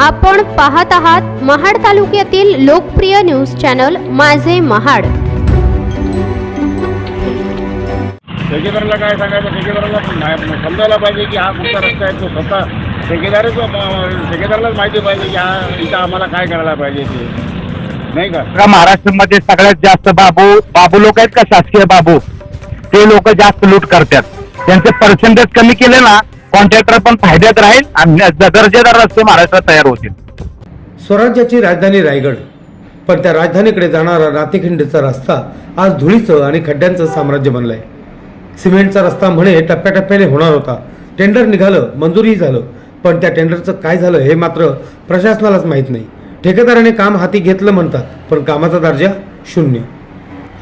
आपण पाहत आहात महाड तालुक्यातील लोकप्रिय न्यूज चॅनल माझे महाड. ठेकेदाराला काय सांगायचं? ठेकेदाराला समजायला पाहिजे की हा कोणता रस्ता आहे तो स्वतः ठेकेदारच ठेकेदारालाच माहिती पाहिजे की हा इथं आम्हाला काय करायला पाहिजे ते. नाही का? का महाराष्ट्रामध्ये सगळ्यात जास्त बाबू बाबू लोक आहेत का शासकीय बाबू? ते लोक जास्त लूट करतात. त्यांचे पर्सेंटेज कमी केले ना कॉन्ट्रॅक्टर पण फायद्यात राहील आणि दर्जेदार रस्ते महाराष्ट्रात तयार होतील. स्वराज्याची राजधानी रायगड पण त्या राजधानीकडे जाणारा नातेखिंडीचा रस्ता आज धुळीचं आणि खड्ड्यांचं साम्राज्य बनलंय. सिमेंटचा रस्ता म्हणे टप्प्याटप्प्याने होणार होता. टेंडर निघालं मंजूरही झालं पण त्या टेंडरचं काय झालं हे मात्र प्रशासनालाच माहीत नाही. ठेकेदाराने काम हाती घेतलं म्हणतात पण कामाचा दर्जा शून्य.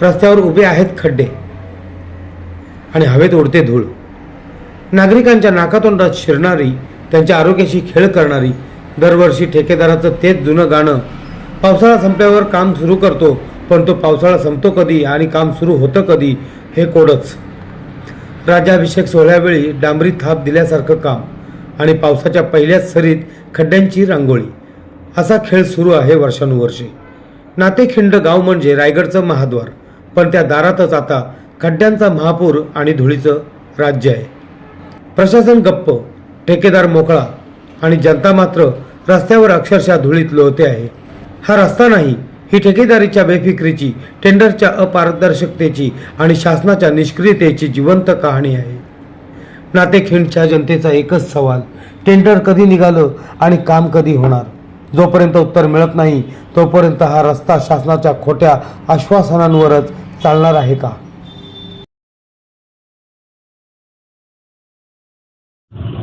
रस्त्यावर उभे आहेत खड्डे आणि हवेत उडते धूळ. नागरिकांच्या नाकातोंडात शिरणारी त्यांच्या आरोग्याशी खेळ करणारी दरवर्षी ठेकेदाराचं तेच जुनं गाणं. पावसाळा संपल्यावर काम सुरू करतो पण तो पावसाळा संपतो कधी आणि काम सुरू होतं कधी हे कोडच. राज्याभिषेक सोहळ्यावेळी डांबरी थाप दिल्यासारखं काम आणि पावसाच्या पहिल्याच सरीत खड्ड्यांची रांगोळी. असा खेळ सुरू आहे वर्षानुवर्षे. नातेखिंड गाव म्हणजे रायगडचं महाद्वार पण त्या दारातच आता खड्ड्यांचा महापूर आणि धुळीचं राज्य आहे. प्रशासन गप्प ठेकेदार मोकळा आणि जनता मात्र रस्त्यावर अक्षरशः धुळीत लोळते आहे. हा रस्ता नाही ही ठेकेदारीच्या बेफिक्रीची टेंडरच्या अपारदर्शकतेची आणि शासनाच्या निष्क्रियतेची जिवंत कहाणी आहे. नातेखिंडच्या जनतेचा एकच सवाल टेंडर कधी निघालं आणि काम कधी होणार? जोपर्यंत उत्तर मिळत नाही तोपर्यंत हा रस्ता शासनाच्या खोट्या आश्वासनांवरच चालणार आहे का?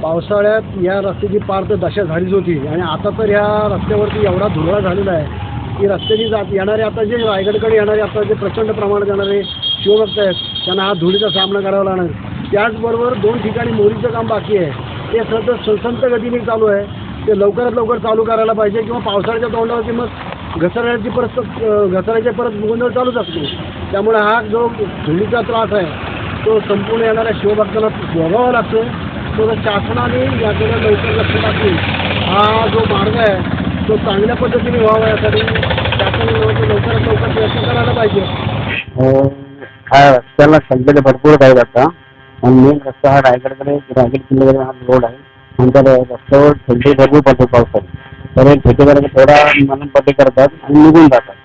पावसाळ्यात या रस्त्याची पार तर दशा झालीच होती. आणि आता तर ह्या रस्त्यावरती एवढा धुरळा झालेला आहे. की रस्त्याची जात येणारे आता जे रायगडकडे येणारे आता जे प्रचंड प्रमाणात येणारे शिवभक्त आहेत त्यांना हा धुळीचा सामना करावा लागणार. त्याचबरोबर दोन ठिकाणी मोरीचं काम बाकी आहे. ते सतत संसंत गतीने चालू आहे. ते लवकरात लवकर चालू करायला पाहिजे किंवा पावसाळ्याच्या तोंडावरती मग घसरण्याची परत घसरायच्या परत गोंधळ चालूच असतो. त्यामुळे हा जो धुळीचा त्रास आहे तो संपूर्ण येणाऱ्या शिवभक्तांना भोगावा लागतो. थोडं जर शासनाने याकडे लवकर लक्ष टाकून हा जो मार्ग आहे तो चांगल्या पद्धतीने व्हावा यासाठी शासनाने लवकरात लवकर प्रयत्न करायला पाहिजे. हो, हा रस्त्याला सध्याला भरपूर काय आता आणि मेन रस्ता हा रायगडकडे रायगड किल्ल्याकडे हा रोड आहे. नंतर रस्त्यावर खड्डे भरपूर पडते पावसात. तर ठेकेदार थोडा मनपट्टी करतात आणि निघून जातात.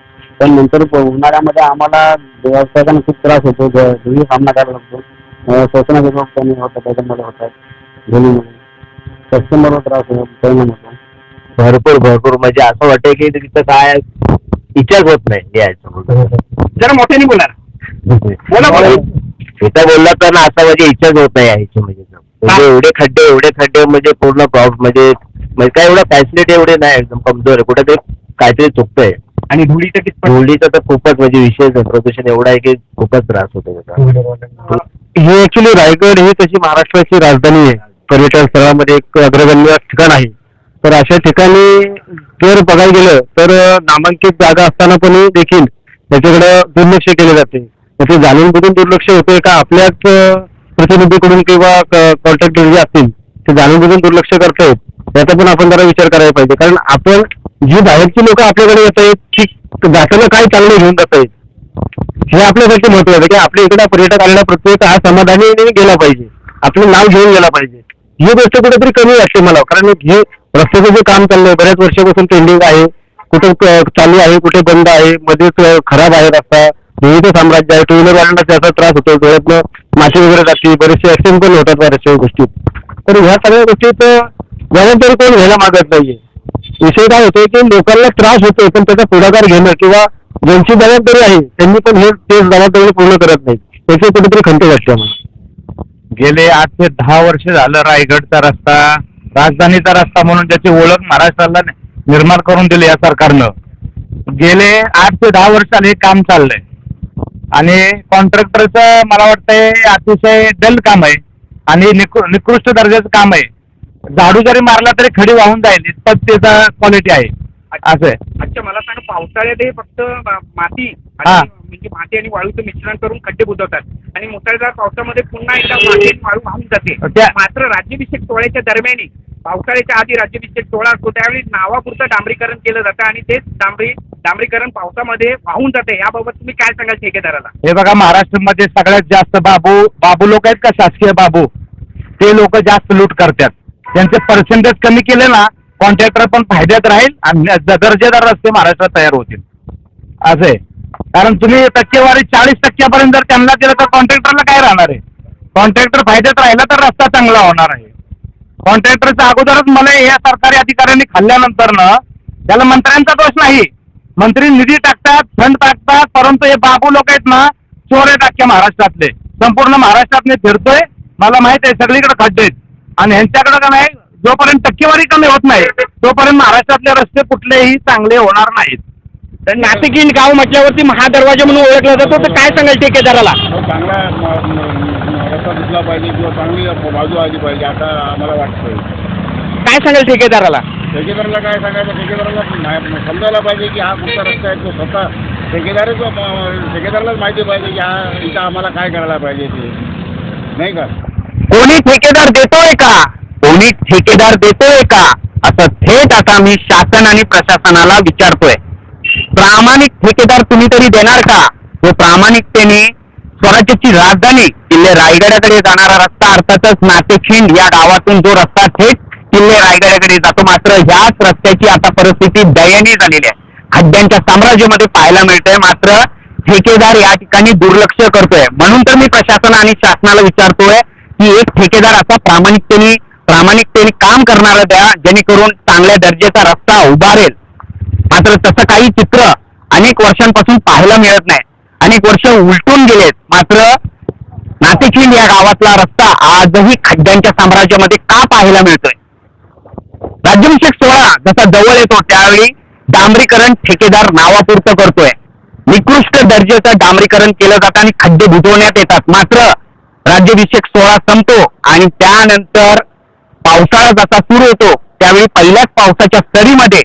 पण नंतर उन्हाळ्यामध्ये आम्हाला व्यावसायिकांना खूप त्रास होतो. धुळी सामना करावा लागतो अं, श्वसनाचे रोग कमी होतात त्याच्यामुळे होतात. कस्टमरवर त्रास होतो परिणाम होतो. भरपूर भरपूर. म्हणजे असं वाटतं की तिथं काय इच्छाच होत नाही यायचं जरा मोठ्याने बोला. बोला बोला. इथं बोलला तर ना असं म्हणजे इच्छाच होत नाही यायची म्हणजे. म्हणजे एवढे खड्डे एवढे खड्डे म्हणजे पूर्ण प्रॉब्लेम म्हणजे म्हणजे काय एवढं फॅसिलिटी एवढे नाही एकदम कमजोर आहे. कुठेतरी काहीतरी चुकतंय. आणि धुळीचं धुळीचं तर खूपच म्हणजे विशेष आहे. प्रदूषण एवढं आहे की खूपच त्रास होतो त्याचा. ही ऍक्च्युली रायगड ही तशी महाराष्ट्राची राजधानी आहे. पर्यटन स्थळामध्ये एक अग्रगण्य ठिकाण आहे. तर अशा ठिकाणी जर बघायला गेलं तर नामांकित जागा असताना पण देखील त्याच्याकडे दुर्लक्ष केले जाते. तर ते जाणून बुजून दुर्लक्ष होते का? आपल्याच प्रतिनिधीकडून किंवा कॉन्ट्रॅक्टर जे असतील ते जाणून बुजून दुर्लक्ष करतायत याचा पण आपण जरा विचार करायला पाहिजे. कारण आपण जी बाहेरची लोक आपल्याकडे येत आहेत ती जाताना काय चांगलं घेऊन जात आहेत? हे आपल्यासाठी महत्वाचं की आपल्या इकडे पर्यटक आलेला प्रत्येक हा समाधानी गेला पाहिजे. आपलं नाव घेऊन गेला पाहिजे. ही गोष्ट कुठेतरी कमी वाटते मला. कारण हे रस्त्याचं जे काम चाललंय बऱ्याच वर्षापासून पेंडिंग आहे. कुठं चालू आहे कुठे बंद आहे मध्येच खराब आहे रस्ता. विविध साम्राज्य आहे टू व्हीलर वाल्यांना त्याचा त्रास होतो डोळ्यातनं मासे वगैरे जाते बरेचसे ऍक्सिडेंट पण होतात बऱ्याचशा गोष्टीत तर ह्या सगळ्या गोष्टीत जबाबदारी कोण घ्यायला मागत नाहीये. विषय काय होतोय की लोकांना त्रास होतोय पण त्याचा पुढाकार घेणं किंवा ज्यांची जबाबदारी आहे त्यांनी पण हे तेच जबाबदारी पूर्ण करत नाही त्याची कुठेतरी खंत वाटते आम्हाला. गेले आठ ते दहा वर्ष झालं रायगडचा रस्ता राजधानीचा रस्ता म्हणून त्याची ओळख महाराष्ट्राला निर्माण करून दिली या सरकारनं. गेले आठ ते दहा वर्ष हे काम चाललंय. आणि कॉन्ट्रॅक्टरचं मला वाटतंय अतिशय डल काम आहे. आणि निकृ निकृष्ट दर्जाचं काम आहे. झाडू जरी मारला तरी खडी वाहून जाईल इतपत त्याचा क्वालिटी आहे. असं आहे. अच्छा मला सांग पावसाळ्यातही फक्त माती आणि म्हणजे माती आणि वाळूचं मिश्रण करून खड्डे बुजवतात. आणि मुसळधार पावसामध्ये पुन्हा एकदा माती आणि वाळू वाहून जाते. त्या- मात्र राज्याभिषेक सोहळ्याच्या दरम्यान पावसाळ्याच्या आधी राज्याभिषेक सोहळा असतो त्यावेळी नावापुरतं डांबरीकरण केलं जातं आणि तेच डांबरी डांबरीकरण पावसामध्ये वाहून जाते. याबाबत तुम्ही काय सांगाल ठेकेदाराला? हे बघा महाराष्ट्रामध्ये सगळ्यात जास्त बाबू बाबू लोक आहेत का शासकीय बाबू? ते लोक जास्त लूट करतात. त्यांचे पर्सेंटेज कमी केले ना कॉन्ट्रॅक्टर पण फायद्यात राहील आणि दर्जेदार रस्ते महाराष्ट्रात तयार होतील. असं आहे. कारण तुम्ही टक्केवारी चाळीस टक्क्यापर्यंत जर त्यांना दिलं तर कॉन्ट्रॅक्टरला काय राहणार आहे? कॉन्ट्रॅक्टर फायद्यात राहिला तर रस्ता चांगला होणार आहे. कॉन्ट्रॅक्टरच्या अगोदरच मला या सरकारी अधिकाऱ्यांनी खाल्ल्यानंतर ना त्याला मंत्र्यांचा दोष नाही. मंत्री निधी टाकतात फंड टाकतात परंतु हे बाबू लोक आहेत ना चोर आहेत अख्ख्या महाराष्ट्रातले. संपूर्ण महाराष्ट्रात मी फिरतोय. मला माहीत आहे सगळीकडे खड्डे आहेत. आणि ह्यांच्याकडे का नाही जोपर्यंत टक्केवारी कमी होत नाही तोपर्यंत महाराष्ट्रातले रस्ते कुठलेही चांगले होणार नाहीत. तर नाशिकीन गाव म्हटल्यावरती महादरवाजा म्हणून ओळखला जातो तर काय सांगाल ठेकेदाराला? चांगला म- म- रस्ता दिसला पाहिजे किंवा चांगली बाजू आली पाहिजे आता आम्हाला वाटतंय. काय सांगाल ठेकेदाराला? ठेकेदाराला काय सांगायचं? ठेकेदाराला मा- समजायला पाहिजे की हा कुठचा रस्ता आहे तो स्वतः ठेकेदारच म- ठेकेदारालाच माहिती पाहिजे की हा इथं आम्हाला काय करायला पाहिजे ते. नाही का? कोणी ठेकेदार देतोय का? कोणी ठेकेदार देतोय का? असं थेट आता मी शासन आणि प्रशासनाला विचारतोय. प्रामाणिक ठेकेदार तुम्ही तरी देणार का? व प्रामाणिकतेने स्वराज्याची राजधानी किल्ले रायगडाकडे जाणारा रस्ता अर्थातच नातेखिंड या गावातून जो रस्ता थेट किल्ले रायगडाकडे जातो मात्र ह्याच रस्त्याची आता परिस्थिती दयनीय झालेली आहे. खड्ड्यांच्या साम्राज्यामध्ये पाहायला मिळतंय मात्र ठेकेदार या ठिकाणी दुर्लक्ष करतोय. म्हणून तर मी प्रशासन आणि शासनाला विचारतोय की एक ठेकेदार असा प्रामाणिकतेने प्रामाणिकतेने काम करणारा द्या जेणेकरून चांगल्या दर्जाचा रस्ता उभारेल. मात्र तसं काही चित्र अनेक वर्षांपासून पाहायला मिळत नाही. अनेक वर्ष उलटून गेलेत. मात्र नातेखिंड या गावातला रस्ता आजही खड्ड्यांच्या साम्राज्यामध्ये का पाहायला मिळतोय? राज्याभिषेक सोहळा जसा जवळ येतो त्यावेळी डांबरीकरण ठेकेदार नावापुरतं करतोय. निकृष्ट दर्जाचं डांबरीकरण केलं जातं आणि खड्डे बुजवण्यात येतात. मात्र राज्याभिषेक सोहळा संपतो आणि त्यानंतर पावसाळा जसा सुरू होतो त्यावेळी पहिल्याच पावसाच्या सरीमध्ये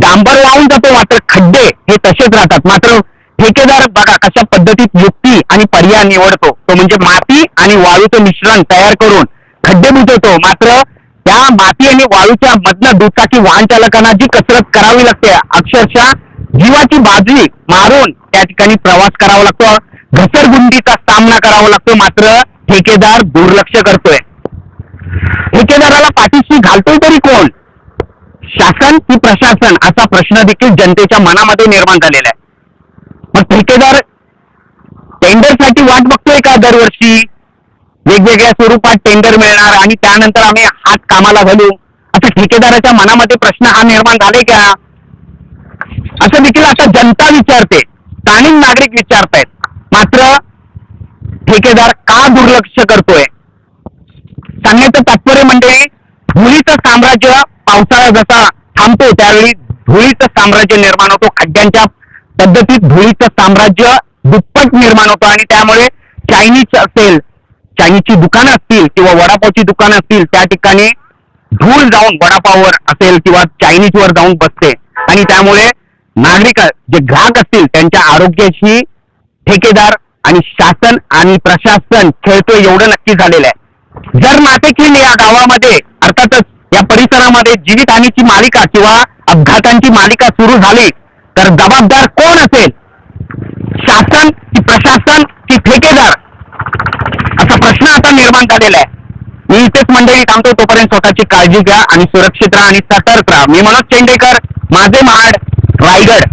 डांबर वाहून जातो मात्र खड्डे हे तसेच राहतात. मात्र ठेकेदार बघा कशा पद्धतीत युक्ती आणि पर्याय निवडतो. तो म्हणजे माती आणि वाळूचं मिश्रण तयार करून खड्डे बुजवतो. मात्र त्या माती आणि वाळूच्या मधनं दुचाकी वाहन चालकांना जी कसरत करावी लागते अक्षरशः जीवाची बाजरी मारून त्या ठिकाणी प्रवास करावा लागतो. घसरगुंडीचा सामना करावा लागतो. मात्र ठेकेदार दुर्लक्ष करतोय. ठेकेदाराला पाठीशी घालतोय तरी कोण? शासन की प्रशासन असा प्रश्न देखील जनतेच्या मनामध्ये निर्माण झालेला आहे. मग ठेकेदार टेंडरसाठी वाट बघतोय का दरवर्षी? वेगवेगळ्या स्वरूपात टेंडर मिळणार आणि त्यानंतर आम्ही हात कामाला घालू? असं ठेकेदाराच्या मनामध्ये प्रश्न हा निर्माण झाले का? असं देखील आता जनता विचारते. स्थानिक नागरिक विचारतायत. मात्र ठेकेदार का दुर्लक्ष करतोय? सांगण्याचं तात्पर्य म्हणजे मुलीचं साम्राज्य पावसाळा जसा थांबतो त्यावेळी धुळीचं साम्राज्य निर्माण होतो. खड्ड्यांच्या पद्धतीत धुळीचं साम्राज्य दुप्पट निर्माण होतं आणि त्यामुळे चायनीज असेल चायनीजची दुकानं असतील किंवा वडापावची दुकानं असतील त्या ठिकाणी धूळ जाऊन वडापाववर असेल किंवा चायनीजवर जाऊन बसते. आणि त्यामुळे नागरिक जे ग्राहक असतील त्यांच्या आरोग्याशी ठेकेदार आणि शासन आणि प्रशासन खेळतोय एवढं नक्की झालेलं आहे. जर नाटेखिंड या गावामध्ये अर्थातच या परिसरामध्ये जीवितहानीची मालिका किंवा अपघातांची मालिका सुरू झाली तर जबाबदार कोण असेल? शासन की प्रशासन की ठेकेदार? असा प्रश्न आता निर्माण झालेला आहे. मी इथेच मंडळी थांबतो तोपर्यंत स्वतःची काळजी घ्या आणि सुरक्षित राहा आणि सतर्क राहा. मी मनोज चेंडेकर माझे महाड रायगड.